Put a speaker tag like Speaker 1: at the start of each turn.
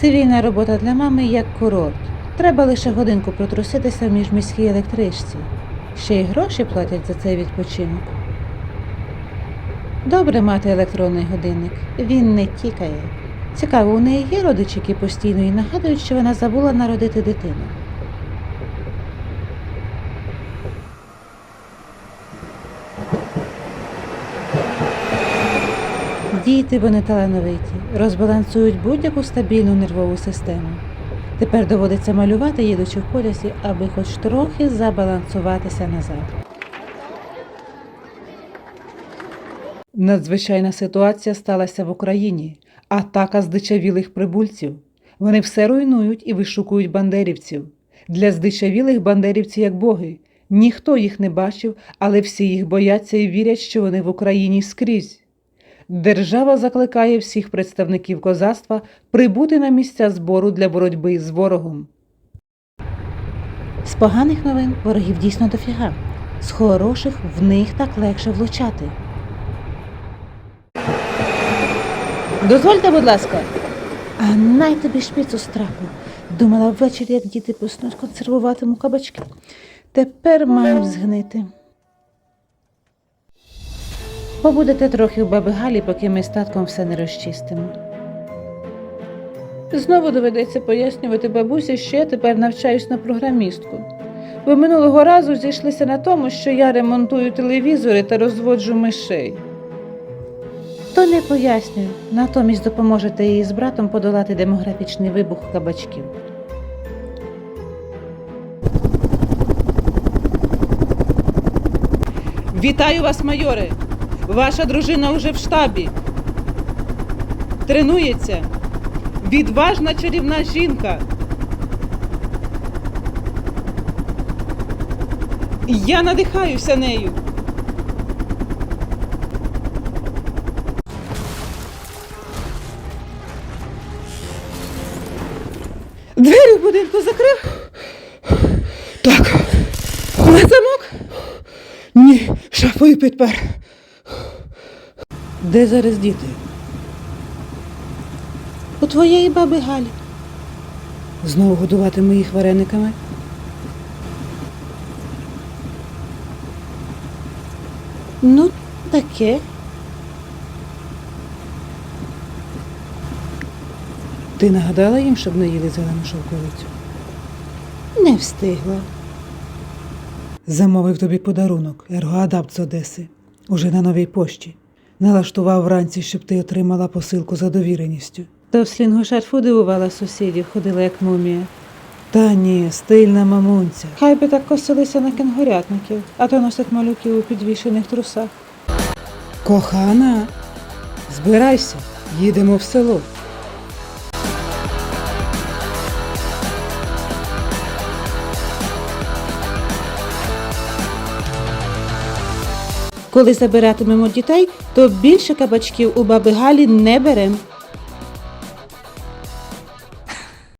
Speaker 1: Цивільна робота для мами як курорт. Треба лише годинку протруситися в міжміській електричці. Ще й гроші платять за цей відпочинок. Добре мати електронний годинник. Він не тікає. Цікаво, у неї є родичі, які постійно їй нагадують, що вона забула народити дитину. Діти вони талановиті, розбалансують будь-яку стабільну нервову систему. Тепер доводиться малювати, їдучи в полісі, аби хоч трохи забалансуватися назад. Надзвичайна ситуація сталася в Україні. Атака здичавілих прибульців. Вони все руйнують і вишукують бандерівців. Для здичавілих бандерівці як боги. Ніхто їх не бачив, але всі їх бояться і вірять, що вони в Україні скрізь. Держава закликає всіх представників козацтва прибути на місця збору для боротьби з ворогом. З поганих новин ворогів дійсно дофіга. З хороших в них так легше влучати. Дозвольте, будь ласка. А най тобі шпицу страху. Думала ввечері, як діти поснуть, консервуватиму кабачки. Тепер мають згнити. Побудете трохи в баби Галі, поки ми з татком все не розчистимо. Знову доведеться пояснювати бабусі, що я тепер навчаюсь на програмістку. Ви минулого разу зійшлися на тому, що я ремонтую телевізори та розводжу мишей. То не пояснюю, натомість допоможете їй з братом подолати демографічний вибух кабачків. Вітаю вас, майоре! Ваша дружина уже в штабі. Тренується. Відважна чарівна жінка. Я надихаюся нею. Двері в будинку закрив?
Speaker 2: Так,
Speaker 1: На замок?
Speaker 2: ні, шафою підпер.
Speaker 1: Де зараз діти? У твоєї баби Галі.
Speaker 2: Знову годуватиму їх варениками.
Speaker 1: Ну, таке.
Speaker 2: Ти нагадала їм, щоб не їли зелену шовковицю?
Speaker 1: Не встигла.
Speaker 2: Замовив тобі подарунок, ергоадапт з Одеси, уже на новій пошті. Налаштував вранці, щоб ти отримала посилку за довіреністю.
Speaker 1: Та в слінгу шарфу дивувала сусідів, ходила як мумія.
Speaker 2: Та ні, стильна мамунця.
Speaker 1: Хай би так косилися на кенгурятників, а то носять малюків у підвішених трусах.
Speaker 2: Кохана, збирайся, їдемо в село.
Speaker 1: Коли забиратимемо дітей, то більше кабачків у баби Галі не берем.